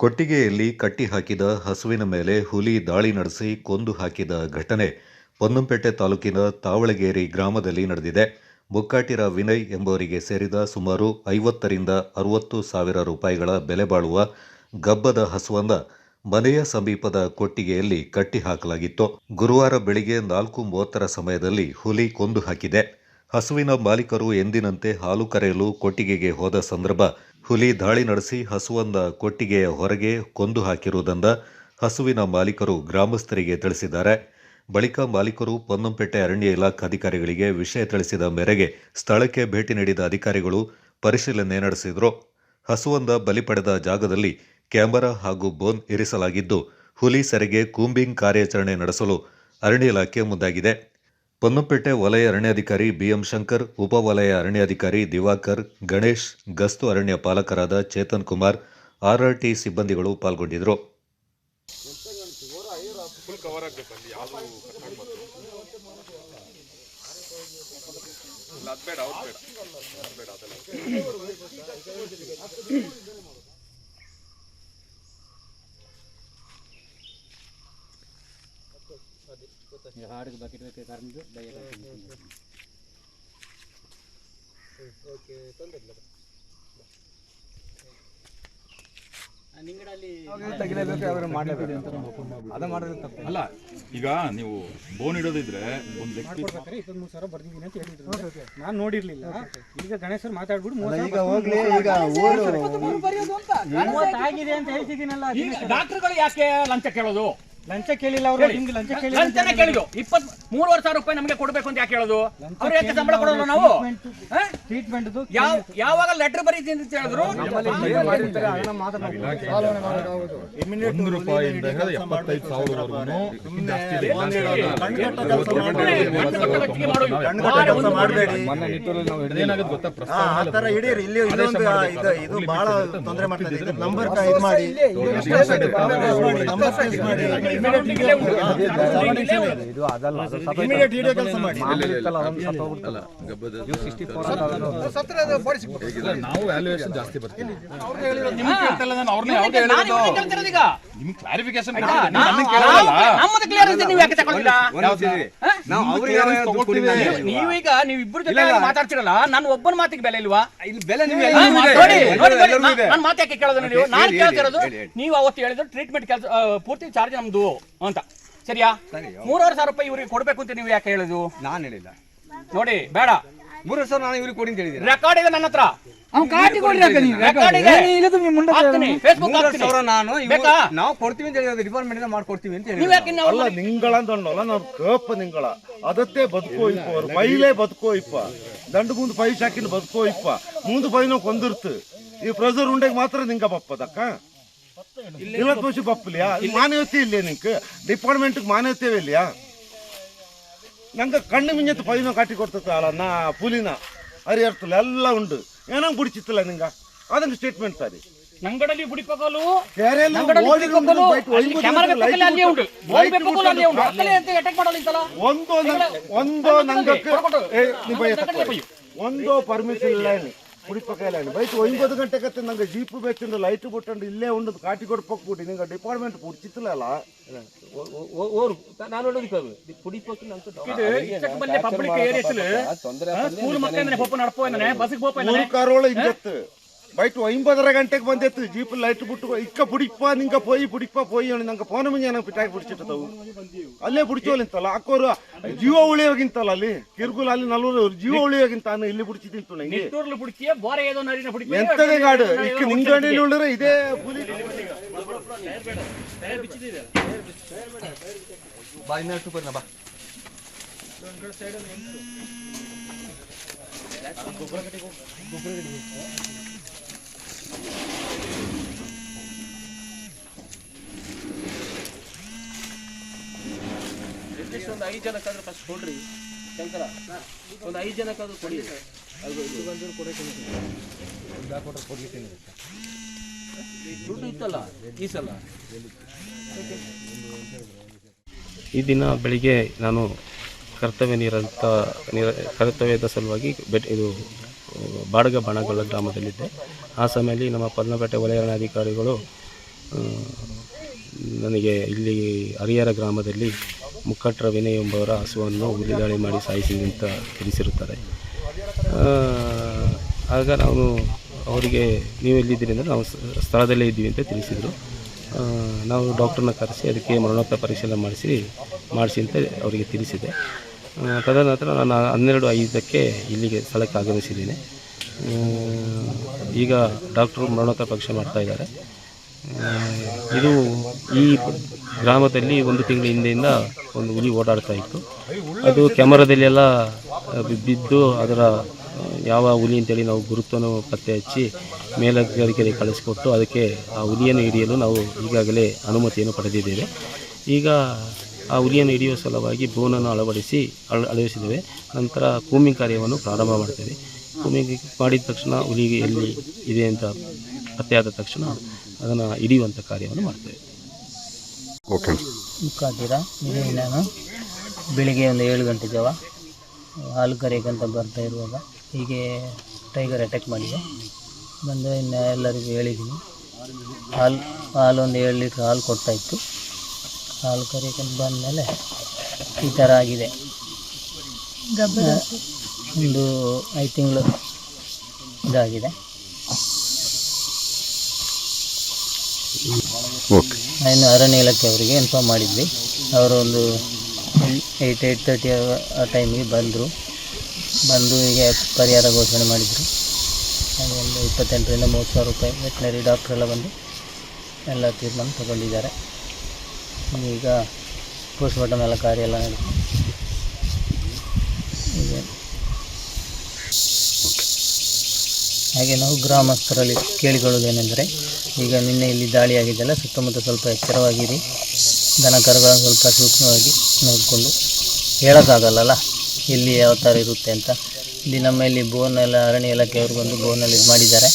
ಕೊಟ್ಟಿಗೆಯಲ್ಲಿ ಕಟ್ಟಿಹಾಕಿದ ಹಸುವಿನ ಮೇಲೆ ಹುಲಿ ದಾಳಿ ನಡೆಸಿ ಕೊಂದು ಹಾಕಿದ ಘಟನೆ ಪೊನ್ನಂಪೇಟೆ ತಾಲೂಕಿನ ತಾವಳಗೇರಿ ಗ್ರಾಮದಲ್ಲಿ ನಡೆದಿದೆ. ಬುಕ್ಕಾಟಿರ ವಿನಯ್ ಎಂಬುವರಿಗೆ ಸೇರಿದ ಸುಮಾರು ಐವತ್ತರಿಂದ ಅರವತ್ತು ಸಾವಿರ ರೂಪಾಯಿಗಳ ಬೆಲೆ ಬಾಳುವ ಗಬ್ಬದ ಹಸುವನ್ನ ಮನೆಯ ಸಮೀಪದ ಕೊಟ್ಟಿಗೆಯಲ್ಲಿ ಕಟ್ಟಿಹಾಕಲಾಗಿತ್ತು. ಗುರುವಾರ ಬೆಳಿಗ್ಗೆ ನಾಲ್ಕು ಮೂವತ್ತರ ಸಮಯದಲ್ಲಿ ಹುಲಿ ಕೊಂದು ಹಾಕಿದೆ. ಹಸುವಿನ ಮಾಲೀಕರು ಎಂದಿನಂತೆ ಹಾಲು ಕರೆಯಲು ಕೊಟ್ಟಿಗೆಗೆ ಹೋದ ಸಂದರ್ಭ ಹುಲಿ ದಾಳಿ ನಡೆಸಿ ಹಸುವೊಂದ ಕೊಟ್ಟಿಗೆಯ ಹೊರಗೆ ಕೊಂದು ಹಾಕಿರುವುದಂದ ಹಸುವಿನ ಮಾಲೀಕರು ಗ್ರಾಮಸ್ಥರಿಗೆ ತಿಳಿಸಿದ್ದಾರೆ. ಬಳಿಕ ಮಾಲೀಕರು ಪೊನ್ನಂಪೇಟೆ ಅರಣ್ಯ ಇಲಾಖಾಧಿಕಾರಿಗಳಿಗೆ ವಿಷಯ ತಿಳಿಸಿದ ಮೇರೆಗೆ ಸ್ಥಳಕ್ಕೆ ಭೇಟಿ ನೀಡಿದ ಅಧಿಕಾರಿಗಳು ಪರಿಶೀಲನೆ ನಡೆಸಿದರು. ಹಸುವೊಂದ ಬಲಿ ಪಡೆದ ಜಾಗದಲ್ಲಿ ಕ್ಯಾಮೆರಾ ಹಾಗೂ ಬೋನ್ ಇರಿಸಲಾಗಿದ್ದು, ಹುಲಿ ಸೆರೆಗೆ ಕೂಂಬಿಂಗ್ ಕಾರ್ಯಾಚರಣೆ ನಡೆಸಲು ಅರಣ್ಯ ಇಲಾಖೆ ಮುಂದಾಗಿದೆ. ಪೊನ್ನಂಪೇಟೆ ವಲಯ ಅರಣ್ಯಾಧಿಕಾರಿ ಬಿಎಂ ಶಂಕರ್, ಉಪ ವಲಯ ಅರಣ್ಯಾಧಿಕಾರಿ ದಿವಾಕರ್, ಗಣೇಶ್, ಗಸ್ತು ಅರಣ್ಯ ಪಾಲಕರಾದ ಚೇತನ್ ಕುಮಾರ್, ಆರ್ಆರ್ಟಿ ಸಿಬ್ಬಂದಿಗಳು ಪಾಲ್ಗೊಂಡಿದ್ದರು ಫುಲ್ ಕವರ್ ಆಗ್ಬೇಕು ಅಲ್ಲಿ ಯಾವುದು ಕಟ್ ಮಾಡ್ಬಾರ್ದು ಇಲ್ಲ ಅದು ಬೇಡ ಅವ್ರು ಬೇಡ ಅದ್ ಬೇಡ ಅದೆಲ್ಲ ಹಾಡಿಗೆ ಬಕೆಟ್ ಬೇಕು ಕರೆದು ಓಕೆ ತೊಂದರಿಲ್ಲ ಅಲ್ಲ ಈಗ ನೀವು ಬೋನ್ ಇಡೋದಿದ್ರೆ ಒಂದು ಇಪ್ಪತ್ಮೂರು ಸಾವಿರ ಬರ್ದಿದ್ದೀನಿ ಅಂತ ಹೇಳಿದ್ರು. ನಾನು ನೋಡಿರ್ಲಿಲ್ಲ. ಈಗ ಗಣೇಶ್ ಮಾತಾಡ್ಬಿಟ್ಟು ಈಗ ಹೋಗ್ಲಿ ಈಗ ಊರು ಆಗಿದೆ ಅಂತ ಹೇಳ್ತಿದ್ದೀನಲ್ಲ ಡಾಕ್ಟರ್ಗಳು ಯಾಕೆ ಲಂಚ ಕೇಳೋದು? ಲಂಚ ಕೇಳಿಲ್ಲ ಅವರು ನಿಮ್ಗೆ ಲಂಚ ಕೇಳಿ ಲಂಚನೇ ಕೇಳಿದ್ದು. ಇಪ್ಪತ್ ಮೂರುವರೆ ಸಾವಿರ ರೂಪಾಯಿ ನಮಗೆ ಕೊಡ್ಬೇಕು ಅಂತ ಯಾಕೆ ಹೇಳೋದು? ಅವ್ರು ಯಾಕೆ ಸಂಬಳ ಕೊಡೋದು ನಾವು? ಟ್ರೀಟ್ಮೆಂಟ್ ಯಾವ ಯಾವಾಗ ಲೆಟರ್ ಬರೀತೀನಿ ಅಂತ ಹೇಳಿದ್ರು? ಒಂದು ರೂಪಾಯಿಂದ ಹಿಡಿದು ಎಪ್ಪತ್ತೈದು ಸಾವಿರವರೆಗೂ ಏನಾಗುತ್ತೆ ಗೊತ್ತಾ? ಹಿಡೀರಿ ಇಲ್ಲಿ ಇದೊಂದು ಇದು ಬಹಳ ತೊಂದರೆ ಮಾಡ್ತಾ ಇದೆ. ನಂಬರ್ ಇದು ಮಾಡಿ. ನಂಬರ್ ಇಮಿಡಿಯೇಟ್ ಹಿಡಿಯೋ ಕೆಲಸ ಮಾಡಿ ಇಲ್ಲ, ನಾವು ವ್ಯಾಲ್ಯೂಯೇಷನ್ ಜಾಸ್ತಿ ಬರ್ತೀವಿ. ನಿಮ್ಗೆ ಕ್ಲಾರಿಫಿಕೇಶನ್ ನಮ್ಮದು ಕ್ಲಿಯರ್ ನೀವು ಯಾಕೆ ತಗೊಳ್ಳಿಲ್ಲ ನೀವೀಗ ನೀವು ಇಬ್ಬರು ಜೊತೆ ಮಾತಾಡ್ತಿರಲ್ಲ ನಾನು ಒಬ್ಬನ ಮಾತಿಗೆ ಬೆಲೆ ಇಲ್ವಾ? ಬೆಲೆ ನೋಡಿ, ನಾ- ನಾನ್ ಮಾತು ಯಾಕೆ ಕೇಳೋದು ನೀವು? ನಾನು ಕೇಳ್ತಿರೋದು ನೀವು ಅವತ್ತು ಹೇಳಿದ್ರು ಟ್ರೀಟ್ಮೆಂಟ್ ಕೆಲಸ ಪೂರ್ತಿ ಚಾರ್ಜ್ ನಮ್ದು ಅಂತ. ಸರಿಯಾ? ಮೂರುವರೆ ಸಾವಿರ ರೂಪಾಯಿ ಇವ್ರಿಗೆ ಕೊಡ್ಬೇಕು ಅಂತ ನೀವು ಯಾಕೆ ಹೇಳುದು ನಾನು ಹೇಳಿಲ್ಲ. ನೋಡಿ ಬೇಡ. ಮೂರು ಸಾವಿರ ನಾನು ಇವ್ರಿಗೆ ಕೊಡಿ ಅಂತ ಹೇಳಿದ್ದೀನಿ ರೆಕಾರ್ಡ್ ಇದೆ ನನ್ನ ಹತ್ರ. ರೆಕಾರ್ಡ್ ಇದೆ ಹಾಕ್ತೀನಿ ಫೇಸ್ಬುಕ್ ಮೂರು ಹಾಕ್ತೀನಿ ಸಾವಿರ ನಾನು ಬೇಕಾ? ನಾವು ಕೊಡ್ತೀವಿ ಅಂತ ಹೇಳಿದ್ರೆ ಡಿಪಾರ್ಟ್ಮೆಂಟ್ ಮಾಡ್ಕೊಡ್ತೀವಿ ಅಂತ ಹೇಳಿ ಅಲ್ಲ ನಿಂಗಳಂದೊಂಡಲ್ಲ ನಾವು ಕೇಪ ನಿಂಗಳ. ಅದತ್ತೆ ಬದುಕೋ ಇಪ್ಪ ಅವ್ರು. ಪೈಲೇ ಬದುಕೋ ಇಪ್ಪ. ದಂಡ ಮುಂದೆ ಪೈ ಶಾಕಿನ ಬದುಕೋ ಇಪ್ಪ. ಮುಂದೆ ಪೈನ ಕೊಂದಿರ್ತು. ಈ ಪ್ರೆಸರ್ ಉಂಡೆಗೆ ಮಾತ್ರ ನಿಂಗ ಬಪ್ಪದಕ್ಕ ಇವತ್ತು ವರ್ಷ ಬಪ್ಪಲಿಯಾ ಮಾನ್ಯತೆ ಮಾನವತೆ ಇಲ್ಲೇ ನಿಂಗೆ ಡಿಪಾರ್ಟ್ಮೆಂಟ್ಗೆ ಮಾನ್ಯತೆ ಇಲ್ಲಯಾ? ನಂಗೆ ಕಣ್ಣು ಮಿಂಜತ್ ಪೈನ ಕಾಟಿ ಕೊಡ್ತದ ಅಲ್ಲ ನಾ ಪುಲಿನ. ಅರಿಯರ್ತಲ್ಲ ಎಲ್ಲ ಉಂಡು. ಏನಂಗ್ ಬುಡಿಚಿತ್ತಲ್ಲ ನಿಂಗ? ಅದಂಗೆ ಸ್ಟೇಟ್ಮೆಂಟ್ ಸಾರಿ. ನಂಗಡಲ್ಲಿ ಬುಡಿಪಗಲು ಒಂದು ಒಂದು ನಂಗಕ್ಕೆ. ಒಂದು ಪರ್ಮಿಷನ್ ಇಲ್ಲ. ಕುಡಿಪಕ್ಕ ಏನು ಬೈಕ್ ಒಂಬತ್ತು ಗಂಟೆ ಕತ್ತೆ ನಂಗೆ ಜೀಪ್ ಬೇಕಿಂದ ಲೈಟ್ ಬಿಟ್ಟು ಇಲ್ಲೇ ಉಂಡು ಕಾಟಿ ಕೊಟ್ಟು ಪಕ್ಬಿಟ್ಟು ನಿಂಗೆ ಡಿಪಾರ್ಟ್ಮೆಂಟ್ ಕುಡ್ಚಿತ್ತಲ್ಲ ಮೂರು ಕಾರೋಳ ಹಿಂಗತ್ತು. ಬೈಟ್ ಒಂಬತ್ತರ ಗಂಟೆಗೆ ಬಂದಿತ್ತು ಜೀಪ್ ಲೈಟ್ ಬಿಟ್ಟು ಇಕ್ಕ ಪುಡಿಪ್ಪ ನಿಂಗ ಪೋಯಿ ಪುಡಿಪ್ಪ ಪೋಯಿ ಅಣ್ಣ ನಂಗೆ ಫೋನ್ ಮುಂಜಾನೆ ನಂಗೆ ಪಿಟಾಗಿ ಅಲ್ಲೇ ಬಿಡಿಸೋಲಿಂತಲ್ಲ ಅಕ್ಕೋರು ಜೀವ ಉಳಿಯೋಗಿಂತಲ್ಲ ಅಲ್ಲಿ? ಕಿರುಕುಲ ಅಲ್ಲಿ ನಲ್ವರು ಜೀವ ಉಳಿಯೋಗಿಂತ ಇಲ್ಲಿ ಬಿಡಿಸಿ ತಿಂತು ನಂಗೆ. ನಿಟ್ಟೂರ್ಲು ಬುಡ್ಕಿಯ ಬೋರೆ ಏದೋ ನರಿನ ಬುಡ್ಕಿ ಎಂತದೇ ಗಾಡು? ಇಕ್ಕ ಉಳಿದ್ರೆ ಇದೇ ಪುಲಿ ಒಂದು ಐದು ಜನಕ್ಕಾದ್ರೂ ಫಸ್ಟ್ ಕೊಡ್ರಿ. ಶಂಕರ ಒಂದು ಐದು ಜನಕ್ಕಾದ್ರೂ ಕೊಡಿ. ದುಡ್ಡು ಇತ್ತಲ್ಲ? ಈ ಸಲ? ಈ ದಿನ ಬೆಳಿಗ್ಗೆ ನಾನು ಕರ್ತವ್ಯ ನಿರಂತ ನಿರ ಕರ್ತವ್ಯದ ಸಲುವಾಗಿ ಬೆಟ್ ಇದು ಬಾಡಗ ಬಣಗೊಳ್ಳ ಗ್ರಾಮದಲ್ಲಿದ್ದೆ. ಆ ಸಮಯದಲ್ಲಿ ನಮ್ಮ ಪದ್ಮಪೇಟೆ ವಲಯ ಅಧಿಕಾರಿಗಳು ನನಗೆ ಇಲ್ಲಿ ಹರಿಹರ ಗ್ರಾಮದಲ್ಲಿ ಮುಕ್ಕಟ್ರ ವಿನಯ್ ಎಂಬವರ ಹಸುವನ್ನು ಹುಲಿ ದಾಳಿ ಮಾಡಿ ಸಾಯಿಸಿದೆ ಅಂತ ತಿಳಿಸಿರುತ್ತಾರೆ. ಆಗ ನಾನು ಅವರಿಗೆ ನೀವು ಎಲ್ಲಿದ್ದೀರಿ ಅಂದರೆ ನಾವು ಸ್ಥಳದಲ್ಲೇ ಇದ್ದೀವಿ ಅಂತ ತಿಳಿಸಿದರು. ನಾವು ಡಾಕ್ಟ್ರನ್ನ ಕರೆಸಿ ಅದಕ್ಕೆ ಮರಣೋತ್ತರ ಪರಿಶೀಲನೆ ಮಾಡಿಸಿ ಮಾಡಿಸಿ ಅಂತ ಅವರಿಗೆ ತಿಳಿಸಿದೆ. ತದನಂತರ ನಾನು ಹನ್ನೆರಡು ಐದಕ್ಕೆ ಇಲ್ಲಿಗೆ ಸ್ಥಳಕ್ಕೆ ಆಗಮಿಸಿದ್ದೀನಿ. ಈಗ ಡಾಕ್ಟ್ರು ಮರಣೋತ್ತರ ಪರೀಕ್ಷೆ ಮಾಡ್ತಾ ಇದ್ದಾರೆ. ಆ, ಇದು ಈ ಗ್ರಾಮದಲ್ಲಿ ಒಂದು ತಿಂಗಳ ಹಿಂದೆಯಿಂದ ಒಂದು ಹುಲಿ ಓಡಾಡ್ತಾ ಇತ್ತು. ಅದು ಕ್ಯಾಮರಾದಲ್ಲೆಲ್ಲ ಬಿದ್ದು ಅದರ ಯಾವ ಹುಲಿ ಅಂತೇಳಿ ನಾವು ಗುರುತನ್ನು ಪತ್ತೆ ಹಚ್ಚಿ ಮೇಲಧಿಕಾರಿಗಳಿಗೆ ಕಳಿಸಿಕೊಟ್ಟು ಅದಕ್ಕೆ ಆ ಹುಲಿಯನ್ನು ಹಿಡಿಯಲು ನಾವು ಈಗಾಗಲೇ ಅನುಮತಿಯನ್ನು ಪಡೆದಿದ್ದೇವೆ. ಈಗ ಆ ಹುಲಿಯನ್ನು ಹಿಡಿಯುವ ಸಲುವಾಗಿ ಬೋನನ್ನು ಅಳವಡಿಸಿ ಅಳ, ಅಳವಡಿಸಿದ್ದೇವೆ. ನಂತರ ಕೂಮಿಂಗ್ ಕಾರ್ಯವನ್ನು ಪ್ರಾರಂಭ ಮಾಡ್ತೇವೆ. ಕೂಮಿಂಗ್ ಮಾಡಿದ ತಕ್ಷಣ ಹುಲಿಗೆ ಎಲ್ಲಿ ಇದೆ ಅಂತ ಪತ್ತೆಯಾದ ತಕ್ಷಣ ಅದನ್ನು ಹಿಡಿಯುವಂಥ ಕಾರ್ಯವನ್ನು ಮಾಡ್ತೇವೆ. ಮುಖಾಂತೀರಾ ಇದೇ ನಾನು ಬೆಳಿಗ್ಗೆ ಒಂದು ಏಳು ಗಂಟೆ ಜಾವ ಹಾಲು ಕರೆಯಕ್ಕಂತ ಬರ್ತಾ ಇರುವಾಗ ಹೀಗೆ ಟೈಗರ್ ಅಟ್ಯಾಕ್ ಮಾಡಿದೆ. ಬಂದು ಇನ್ನು ಎಲ್ಲರಿಗೂ ಹೇಳಿದ್ದೀನಿ. ಹಾಲು ಹಾಲು ಒಂದು ಏಳು ಲೀಟ್ರ್ ಹಾಲು ಕೊಡ್ತಾ ಇತ್ತು. ಹಾಲು ಕರೆಯಕ್ಕಂತ ಬಂದಮೇಲೆ ಈ ಥರ ಆಗಿದೆ. ಒಂದು ಐದು ತಿಂಗಳು ಇದಾಗಿದೆ. ಇನ್ನು ಅರಣ್ಯ ಇಲಾಖೆ ಅವರಿಗೆ ಇನ್ಫಾರ್ಮ್ ಮಾಡಿದ್ವಿ. ಅವರು ಒಂದು ಏಯ್ಟ್ ಏಯ್ಟ್ ತರ್ಟಿ ಆ ಟೈಮಿಗೆ ಬಂದರು. ಬಂದು ಹೀಗೆ ಪರಿಹಾರ ಘೋಷಣೆ ಮಾಡಿದರು. ಒಂದು ಇಪ್ಪತ್ತೆಂಟರಿಂದ ಮೂವತ್ತು ಸಾವಿರ ರೂಪಾಯಿ ವೆಟ್ನರಿ ಡಾಕ್ಟ್ರ್ ಎಲ್ಲ ಬಂದು ಎಲ್ಲ ತೀರ್ಮಾನ ತಗೊಂಡಿದ್ದಾರೆ. ಈಗ ಪೋಸ್ಟ್ಮಾರ್ಟಮ್ ಎಲ್ಲ ಕಾರ್ಯ ಎಲ್ಲ ನಡೀತು ಹಾಗೆ ನಾವು ಗ್ರಾಮಸ್ಥರಲ್ಲಿ ಕೇಳಿಕೊಳ್ಳೋದೇನೆಂದರೆ ಈಗ ನಿನ್ನೆ ಇಲ್ಲಿ ದಾಳಿಯಾಗಿದ್ದೆಲ್ಲ ಸುತ್ತಮುತ್ತ ಸ್ವಲ್ಪ ಎಚ್ಚರವಾಗಿರಿ. ದನ ಕರುಗಳನ್ನು ಸ್ವಲ್ಪ ಸೂಕ್ಷ್ಮವಾಗಿ ನೋಡಿಕೊಂಡು ಹೇಳೋಕ್ಕಾಗಲ್ಲಲ್ಲ? ಎಲ್ಲಿ ಯಾವ ಥರ ಇರುತ್ತೆ ಅಂತ. ಇಲ್ಲಿ ನಮ್ಮ ಇಲ್ಲಿ ಬೋನ್ ಎಲ್ಲ ಅರಣ್ಯ ಇಲಾಖೆಯವ್ರಿಗೊಂದು ಬೋನಲ್ಲಿ ಇದು ಮಾಡಿದ್ದಾರೆ.